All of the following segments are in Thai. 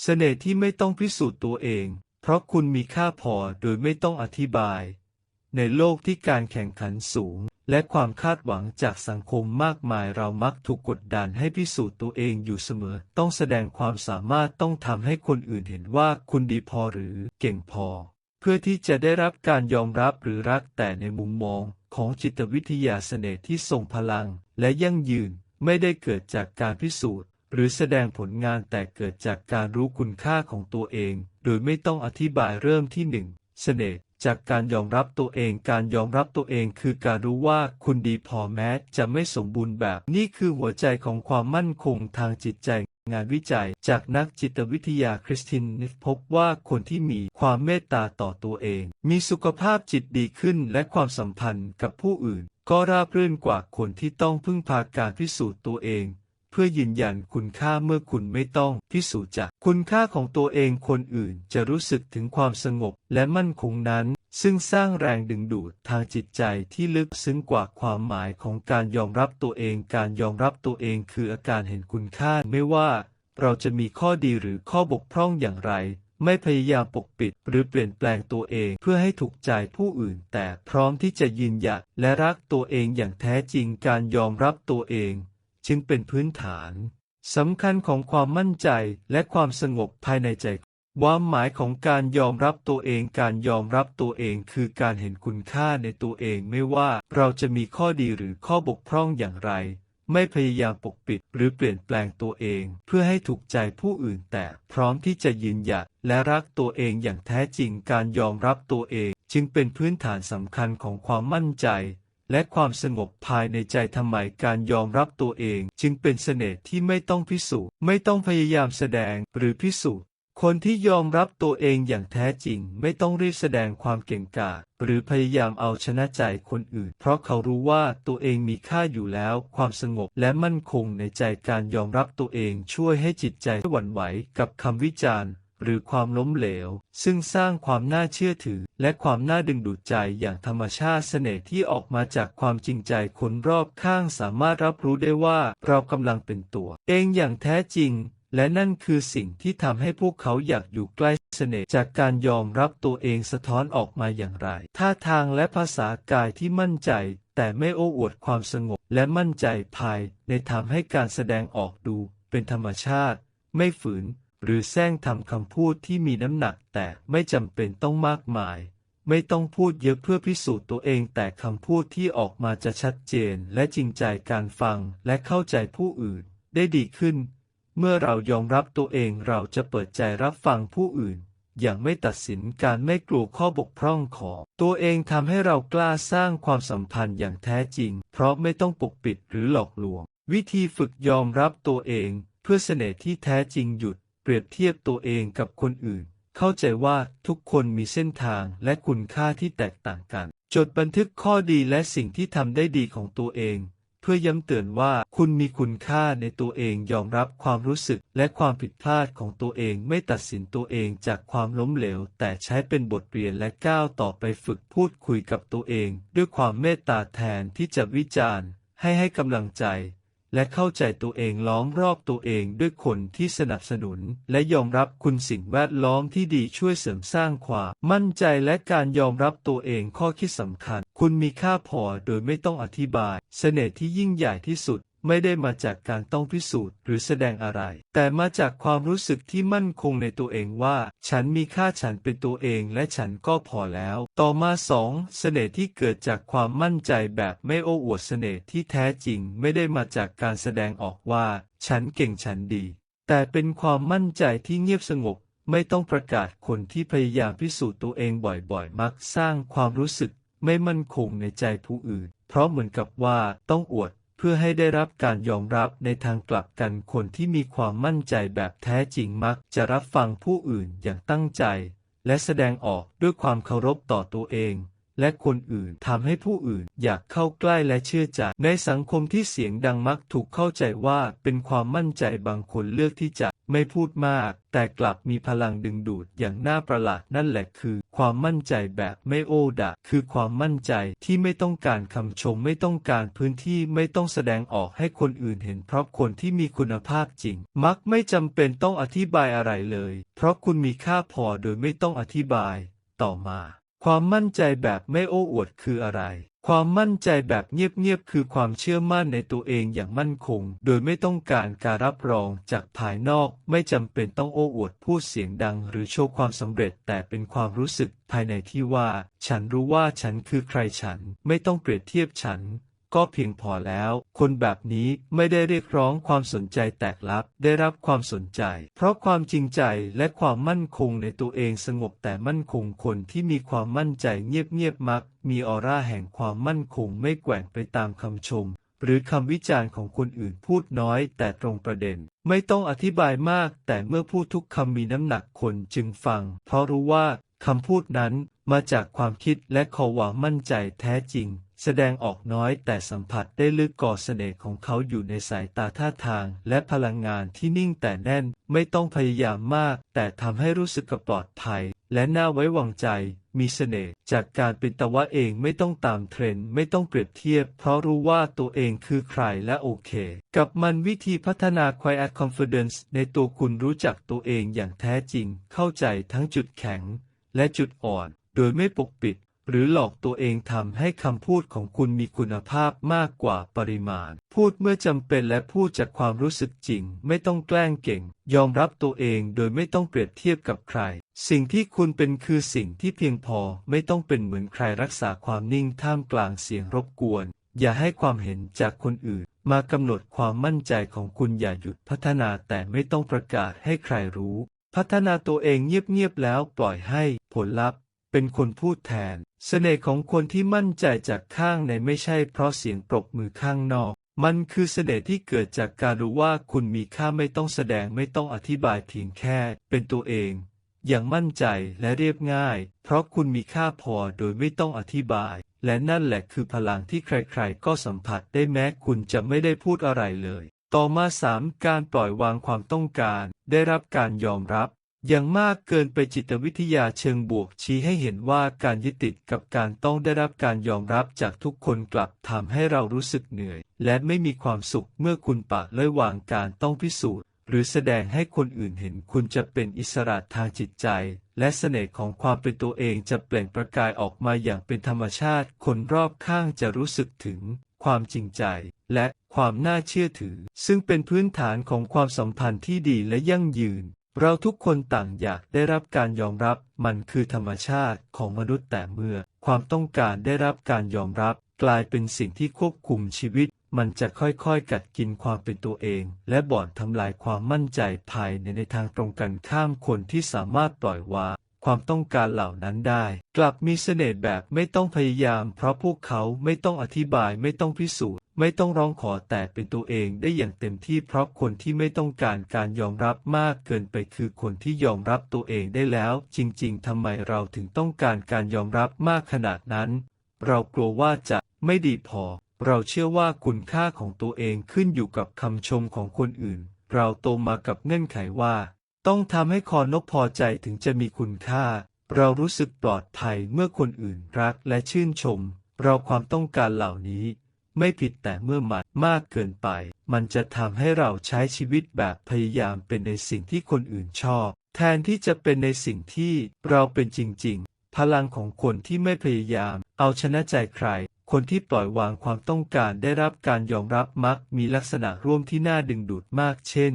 เสน่ห์ที่ไม่ต้องพิสูจน์ตัวเอง เพราะคุณมีค่าพอโดยไม่ต้องอธิบาย ในโลกที่การแข่งขันสูง และความคาดหวังจากสังคมมากมายเรามักถูกกดดันให้พิสูจน์ตัวเองอยู่เสมอ ต้องแสดงความสามารถต้องทำให้คนอื่นเห็นว่าคุณดีพอหรือเก่งพอ เพื่อที่จะได้รับการยอมรับหรือรักแต่ในมุมมองของจิตวิทยาเสน่ห์ที่ทรงพลังและยั่งยืนไม่ได้เกิดจากการพิสูจน์ หรือแสดงผลงานแต่เกิดจากการรู้คุณค่าของตัวเอง โดยไม่ต้องอธิบายเริ่มที่หนึ่งเสน่ห์จากการยอมรับตัวเอง การยอมรับตัวเองคือการรู้ว่าคุณดีพอแม้จะไม่สมบูรณ์แบบ นี่คือหัวใจของความมั่นคงทางจิตใจ งานวิจัยจากนักจิตวิทยาคริสตินพบว่าคนที่มีความเมตตาต่อตัวเอง มีสุขภาพจิตดีขึ้นและความสัมพันธ์กับผู้อื่น ก็ราบรื่นกว่าคนที่ต้องพึ่งพาการพิสูจน์ตัวเอง พื่อยืนยันคุณค่าเมื่อคุณไม่ต้องพิสูจน์จากคุณค่าของตัวเองคนอื่นจะรู้สึกถึงความสงบและมั่นคงนั้น ซึ่งสร้างแรงดึงดูดทางจิตใจที่ลึกซึ้งกว่าความหมายของการยอมรับตัวเอง การยอมรับตัวเองคืออาการเห็นคุณค่าไม่ว่า เราจะมีข้อดีหรือข้อบกพร่องอย่างไร ไม่พยายามปกปิด หรือเปลี่ยนแปลงตัวเองเพื่อให้ถูกใจผู้อื่น แต่พร้อมที่จะยืนหยัดและรักตัวเองอย่างแท้จริงการยอมรับตัวเอง จึงเป็นพื้นฐานสำคัญของความมั่นใจและความสงบภายในใจความหมายของการยอมรับตัวเองการยอมรับตัวเองคือการเห็นคุณค่าในตัวเองไม่ว่าเราจะมีข้อดีหรือข้อบกพร่องอย่างไร ไม่พยายามปกปิดหรือเปลี่ยนแปลงตัวเอง เพื่อให้ถูกใจผู้อื่นแต่พร้อมที่จะยืนหยัดและรักตัวเองอย่างแท้จริงการยอมรับตัวเอง จึงเป็นพื้นฐานสำคัญของความมั่นใจ และความสงบภายในใจทำไมการยอมรับตัวเอง จึงเป็นเสน่ห์ที่ไม่ต้องพิสูจน์ ไม่ต้องพยายามแสดงหรือพิสูจน์คนที่ยอมรับตัวเองอย่างแท้จริงไม่ต้องรีบแสดงความเก่งกาจหรือพยายามเอาชนะใจคนอื่น เพราะเขารู้ว่าตัวเองมีค่าอยู่แล้ว ความสงบและมั่นคงในใจการยอมรับตัวเองช่วยให้จิตใจไม่หวั่นไหวกับคำวิจารณ์ หรือความล้มเหลว ซึ่งสร้างความน่าเชื่อถือ และความน่าดึงดูดใจอย่างธรรมชาติเสน่ห์ที่ออกมาจากความจริงใจคนรอบข้างสามารถรับรู้ได้ว่าเรากำลังเป็นตัว เองอย่างแท้จริง และนั่นคือสิ่งที่ทำให้พวกเขาอยากอยู่ใกล้เสน่ห์จากการยอมรับตัวเองสะท้อนออกมาอย่างไร ท่าทางและภาษากายที่มั่นใจ แต่ไม่โอ้อวดความสงบ และมั่นใจภายในทำให้การแสดงออกดูเป็นธรรมชาติ ไม่ฝืน หรือแซงทำคำพูดที่มีน้ำหนักแต่ไม่จำเป็นต้องมากมาย ไม่ต้องพูดเยอะเพื่อพิสูจน์ตัวเองแต่คำพูดที่ออกมาจะชัดเจนและจริงใจการฟังและเข้าใจผู้อื่นได้ดีขึ้น เมื่อเรายอมรับตัวเองเราจะเปิดใจรับฟังผู้อื่น อย่างไม่ตัดสินการไม่กลัวข้อบกพร่องของตัวเองทำให้เรากล้าสร้างความสัมพันธ์อย่างแท้จริง เพราะไม่ต้องปกปิดหรือหลอกลวง วิธีฝึกยอมรับตัวเอง เพื่อเสน่ห์ที่แท้จริงหยุด เปรียบเทียบตัวเองกับคนอื่น เข้าใจว่าทุกคนมีเส้นทางและคุณค่าที่แตกต่างกัน จดบันทึกข้อดีและสิ่งที่ทำได้ดีของตัวเอง เพื่อย้ำเตือนว่าคุณมีคุณค่าในตัวเองยอมรับความรู้สึกและความผิดพลาดของตัวเองไม่ตัดสินตัวเองจากความล้มเหลว แต่ใช้เป็นบทเรียนและก้าวต่อไปฝึกพูดคุยกับตัวเอง ด้วยความเมตตาแทนที่จะวิจารณ์ ให้ให้กำลังใจ และเข้าใจตัวเองล้อมรอบตัวเองด้วยคนที่สนับสนุน และยอมรับคุณสิ่งแวดล้อมที่ดีช่วยเสริมสร้างความมั่นใจและการยอมรับตัวเองข้อคิดสำคัญ คุณมีค่าพอโดยไม่ต้องอธิบาย เสน่ห์ที่ยิ่งใหญ่ที่สุด ไม่ได้มาจากการต้องพิสูจน์หรือแสดงอะไร แต่มาจากความรู้สึกที่มั่นคงในตัวเองว่า ฉันมีค่าฉันเป็นตัวเองและฉันก็พอแล้ว ต่อมาสองเสน่ห์ที่เกิดจากความมั่นใจแบบไม่โอ้อวดเสน่ห์ที่แท้จริงไม่ได้มาจากการแสดงออกว่า ฉันเก่งฉันดี แต่เป็นความมั่นใจที่เงียบสงบไม่ต้องประกาศคนที่พยายามพิสูจน์ตัวเองบ่อยๆ มักสร้างความรู้สึกไม่มั่นคงในใจผู้อื่น เพราะเหมือนกับว่าต้องอวด เพื่อให้ได้รับการยอมรับในทางกลับกันคนที่มีความมั่นใจแบบแท้จริงมักจะรับฟังผู้อื่นอย่างตั้งใจ และแสดงออกด้วยความเคารพต่อตัวเอง และคนอื่นทำให้ผู้อื่นอยากเข้าใกล้และเชื่อใจ ในสังคมที่เสียงดังมักถูกเข้าใจว่าเป็นความมั่นใจบางคนเลือกที่จะไม่พูดมาก แต่กลับมีพลังดึงดูดอย่างน่าประหลาดนั่นแหละคือ ความมั่นใจแบบไม่โอ้ดะ คือความมั่นใจที่ไม่ต้องการคำชม ไม่ต้องการพื้นที่ไม่ต้องแสดงออกให้คนอื่นเห็น เพราะคนที่มีคุณภาพจริง มักไม่จำเป็นต้องอธิบายอะไรเลย เพราะคุณมีค่าพอโดยไม่ต้องอธิบาย ต่อมา ความมั่นใจแบบไม่โอ้อวดคืออะไร ความมั่นใจแบบเงียบๆคือความเชื่อมั่นในตัวเองอย่างมั่นคง โดยไม่ต้องการการรับรองจากภายนอก ไม่จำเป็นต้องโอ้อวดพูดเสียงดัง หรือโชว์ความสำเร็จแต่เป็นความรู้สึกภายในที่ว่า ฉันรู้ว่าฉันคือใครฉัน ไม่ต้องเปรียบเทียบฉัน ก็เพียงพอแล้ว คนแบบนี้ไม่ได้เรียกร้องความสนใจแตกลับ ได้รับความสนใจ เพราะความจริงใจและความมั่นคงในตัวเองสงบแต่มั่นคงคนที่มีความมั่นใจเงียบๆมัก มีออร่าแห่งความมั่นคงไม่แกว่งไปตามคำชมหรือคำวิจารณ์ของคนอื่นพูดน้อยแต่ตรงประเด็น ไม่ต้องอธิบายมากแต่เมื่อพูดทุกคำมีน้ำหนักคนจึงฟัง เพราะรู้ว่าคำพูดนั้นมาจากความคิดและขอหวังมั่นใจแท้จริง แสดงออกน้อยแต่สัมผัสได้ลึกก่อเสน่ห์ของเขาอยู่ในสายตาท่าทาง และพลังงานที่นิ่งแต่แน่น ไม่ต้องพยายามมาก แต่ทำให้รู้สึกปลอดภัย และน่าไว้วางใจ มีเสน่ห์จากการเป็นตะวะเองไม่ต้องตามเทรนด์ไม่ต้องเปรียบเทียบ เพราะรู้ว่าตัวเองคือใครและโอเค กับมันวิธีพัฒนา Quiet Confidence ในตัวคุณรู้จักตัวเองอย่างแท้จริง เข้าใจทั้งจุดแข็ง และจุดอ่อน โดยไม่ปกปิด หรือหลอกตัวเองทำให้คำพูดของคุณมีคุณภาพมากกว่าปริมาณ พูดเมื่อจำเป็นและพูดจากความรู้สึกจริง ไม่ต้องแกล้งเก่ง ยอมรับตัวเองโดยไม่ต้องเปรียบเทียบกับใคร สิ่งที่คุณเป็นคือสิ่งที่เพียงพอไม่ต้องเป็นเหมือนใครรักษาความนิ่งท่ามกลางเสียงรบกวน อย่าให้ความเห็นจากคนอื่น มากำหนดความมั่นใจของคุณอย่าหยุดพัฒนาแต่ไม่ต้องประกาศให้ใครรู้ พัฒนาตัวเองเงียบๆแล้วปล่อยให้ผลลัพธ์เป็นคนพูดแทน เสน่ห์ของคนที่มั่นใจจากข้างในไม่ใช่เพราะเสียงปรบมือข้างนอก มันคือเสน่ห์ที่เกิดจากการรู้ว่าคุณมีค่าไม่ต้องแสดงไม่ต้องอธิบายเพียงแค่ เป็นตัวเอง อย่างมั่นใจและเรียบง่าย เพราะคุณมีค่าพอโดยไม่ต้องอธิบาย และนั่นแหละคือพลังที่ใครๆ ก็สัมผัสได้แม้คุณจะไม่ได้พูดอะไรเลย ต่อมาสามการปล่อยวางความต้องการ ได้รับการยอมรับ ย่างมากเกินไปจิตวิทยาเชิงบวกชี้ให้เห็นว่าการยึดติดกับการต้องได้รับการยอมรับจากทุกคนกลับทำให้เรารู้สึกเหนื่อย และไม่มีความสุขเมื่อคุณปะเลยวางการต้องพิสูจน์ หรือแสดงให้คนอื่นเห็นคุณจะเป็นอิสระทางจิตใจ และเสน่ห์ของความเป็นตัวเองจะเปล่งประกายออกมาอย่างเป็นธรรมชาติ คนรอบข้างจะรู้สึกถึงความจริงใจ และความน่าเชื่อถือ ซึ่งเป็นพื้นฐานของความสัมพันธ์ที่ดีและยั่งยืน เราทุกคนต่างอยากได้รับการยอมรับมันคือธรรมชาติของมนุษย์แต่เมื่อ ความต้องการได้รับการยอมรับ กลายเป็นสิ่งที่ควบคุมชีวิต มันจะค่อยๆ กัดกินความเป็นตัวเอง และบ่อนทำลายความมั่นใจภายในในทางตรงกันข้ามคนที่สามารถปล่อยวาง ความต้องการเหล่านั้นได้ กลับมีเสน่ห์แบบไม่ต้องพยายาม เพราะพวกเขาไม่ต้องอธิบายไม่ต้องพิสูจน์ ไม่ต้องร้องขอแต่เป็นตัวเองได้อย่างเต็มที่เพราะคนที่ไม่ต้องการการยอมรับมากเกินไปคือคนที่ยอมรับตัวเองได้แล้ว จริง ๆทำไมเราถึงต้องการการยอมรับมากขนาดนั้น เรากลัวว่าจะไม่ดีพอ เราเชื่อว่าคุณค่าของตัวเองขึ้นอยู่กับคำชมของคนอื่น เราโตมากับเงื่อนไขว่า ต้องทำให้คอนกพอใจถึงจะมีคุณค่า เรารู้สึกปลอดภัยเมื่อคนอื่นรักและชื่นชม เราความต้องการเหล่านี้ ไม่ผิดแต่เมื่อมันมากเกินไป มันจะทำให้เราใช้ชีวิตแบบพยายามเป็นในสิ่งที่คนอื่นชอบ แทนที่จะเป็นในสิ่งที่เราเป็นจริง ๆ พลังของคนที่ไม่พยายาม เอาชนะใจใคร คนที่ปล่อยวางความต้องการได้รับการยอมรับมักมีลักษณะร่วมที่น่าดึงดูดมากเช่น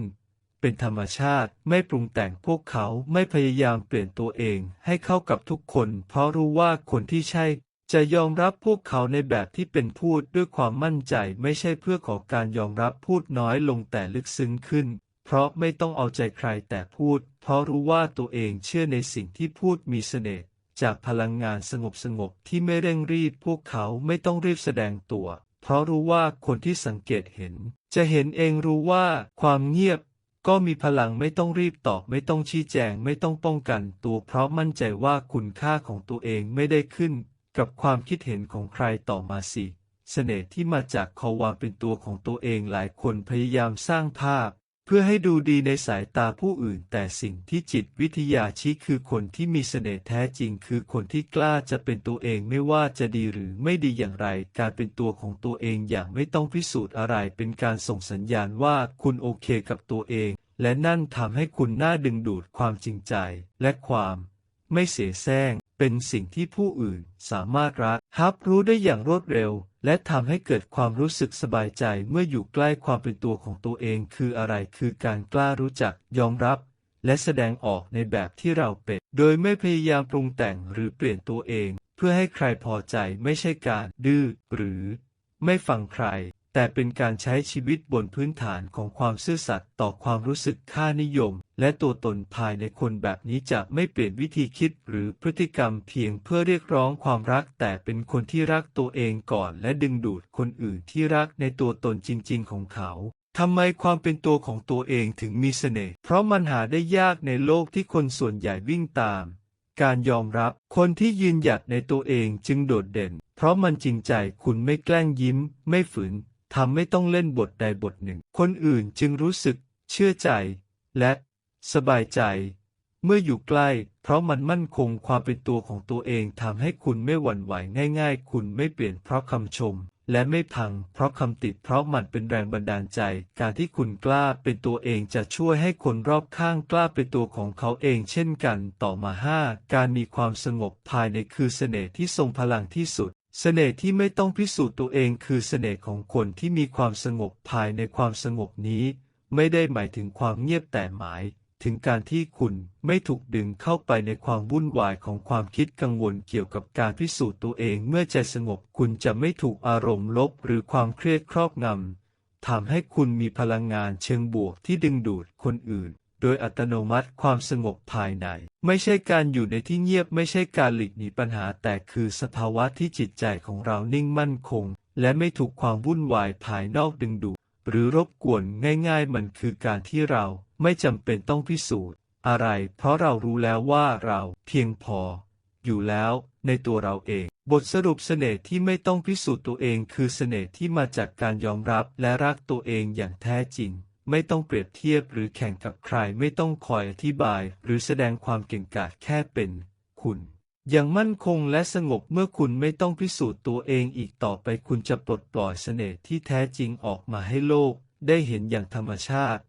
เป็นธรรมชาติไม่ปรุงแต่งพวกเขาไม่พยายามเปลี่ยนตัวเองให้เข้ากับทุกคน เพราะรู้ว่าคนที่ใช่ จะยอมรับพวกเขาในแบบที่เป็นพูดด้วยความมั่นใจไม่ใช่เพื่อขอการยอมรับพูดน้อยลงแต่ลึกซึ้งขึ้น เพราะไม่ต้องเอาใจใครแต่พูด เพราะรู้ว่าตัวเองเชื่อในสิ่งที่พูดมีเสน่ห์จากพลังงานสงบสงบที่ไม่เร่งรีบพวกเขาไม่ต้องรีบแสดงตัว เพราะรู้ว่าคนที่สังเกตเห็น จะเห็นเองรู้ว่าความเงียบ ก็มีพลังไม่ต้องรีบตอบไม่ต้องชี้แจงไม่ต้องป้องกันตัวเพราะมั่นใจว่าคุณค่าของตัวเองไม่ได้ขึ้น กับความคิดเห็นของใครต่อมาสิเสน่ห์ที่มาจากความเป็นตัวของตัวเองหลายคนพยายามสร้างภาพ พื่อให้ดูดีในสายตาผู้อื่น แต่สิ่งที่จิตวิทยาชี้คือคนที่มีเสน่ห์แท้จริง คือคนที่กล้าจะเป็นตัวเองไม่ว่าจะดีหรือไม่ดีอย่างไร การเป็นตัวของตัวเองอย่างไม่ต้องพิสูจน์อะไร เป็นการส่งสัญญาณว่าคุณโอเคกับตัวเอง และนั่นทำให้คุณน่าดึงดูดความจริงใจ และความ ไม่เสแสร้งเป็นสิ่งที่ผู้อื่นสามารถรักรับรู้ได้อย่างรวดเร็ว และทำให้เกิดความรู้สึกสบายใจเมื่ออยู่ใกล้ความเป็นตัวของตัวเองคืออะไรคือการกล้ารู้จักยอมรับ และแสดงออกในแบบที่เราเป็น โดยไม่พยายามปรุงแต่งหรือเปลี่ยนตัวเอง เพื่อให้ใครพอใจไม่ใช่การดื้อหรือไม่ฟังใคร แต่เป็นการใช้ชีวิตบนพื้นฐานของความซื่อสัตย์ต่อความรู้สึกค่านิยม และตัวตนภายในคนแบบนี้จะไม่เปลี่ยนวิธีคิดหรือพฤติกรรมเพียงเพื่อเรียกร้องความรัก แต่เป็นคนที่รักตัวเองก่อนและดึงดูดคนอื่นที่รักในตัวตนจริง ๆ ของเขาทำไมความเป็นตัวของตัวเองถึงมีเสน่ห์ เพราะมันหาได้ยากในโลกที่คนส่วนใหญ่วิ่งตาม การยอมรับ คนที่ยืนหยัดในตัวเองจึงโดดเด่น เพราะมันจริงใจคุณไม่แกล้งยิ้ม ไม่ฝืน ทำไม่ต้องเล่นบทใดบทหนึ่ง คนอื่นจึงรู้สึก เชื่อใจ และ สบายใจ เมื่ออยู่ใกล้ เพราะมันมั่นคงความเป็นตัวของตัวเองทำให้คุณไม่หวั่นไหวง่าย ๆ คุณไม่เปลี่ยนเพราะคำชม และไม่พัง เพราะคำติดเพราะมันเป็นแรงบันดาลใจ การที่คุณกล้าเป็นตัวเองจะช่วยให้คนรอบข้างกล้าเป็นตัวของเขาเองเช่นกัน ต่อมาห้าการมีความสงบภายในคือเสน่ห์ที่ทรงพลังที่สุด เสน่ห์ที่ไม่ต้องพิสูจน์ตัวเองคือเสน่ห์ของคนที่มีความสงบภายในความสงบนี้ ไม่ได้หมายถึงความเงียบแต่หมาย ถึงการที่คุณไม่ถูกดึงเข้าไปในความวุ่นวายของความคิดกังวลเกี่ยวกับการพิสูจน์ตัวเองเมื่อใจสงบคุณจะไม่ถูกอารมณ์ลบหรือความเครียดครอบงำทำให้คุณมีพลังงานเชิงบวกที่ดึงดูดคนอื่น โดยอัตโนมัติความสงบภายใน ไม่ใช่การอยู่ในที่เงียบไม่ใช่การหลีกหนีปัญหาแต่คือสภาวะที่จิตใจของเรานิ่งมั่นคง และไม่ถูกความวุ่นวายภายนอกดึงดูดหรือรบกวนง่าย ๆ มันคือการที่เราไม่จำเป็นต้องพิสูจน์ อะไร เพราะเรารู้แล้วว่าเราเพียงพอ อยู่แล้วในตัวเราเอง บทสรุปเสน่ห์ที่ไม่ต้องพิสูจน์ตัวเองคือเสน่ห์ที่มาจากการยอมรับและรักตัวเองอย่างแท้จริง ไม่ต้องเปรียบเทียบหรือแข่งกับใครไม่ต้องคอยอธิบาย หรือแสดงความเก่งกาจแค่เป็น คุณ อย่างมั่นคงและสงบเมื่อคุณไม่ต้องพิสูจน์ตัวเองอีกต่อไปคุณจะปลดปล่อยเสน่ห์ที่แท้จริงออกมาให้โลกได้เห็นอย่างธรรมชาติ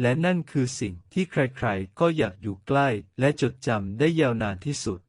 และนั่นคือสิ่งที่ใครๆ ก็อยากอยู่ใกล้และจดจำได้ยาวนานที่สุด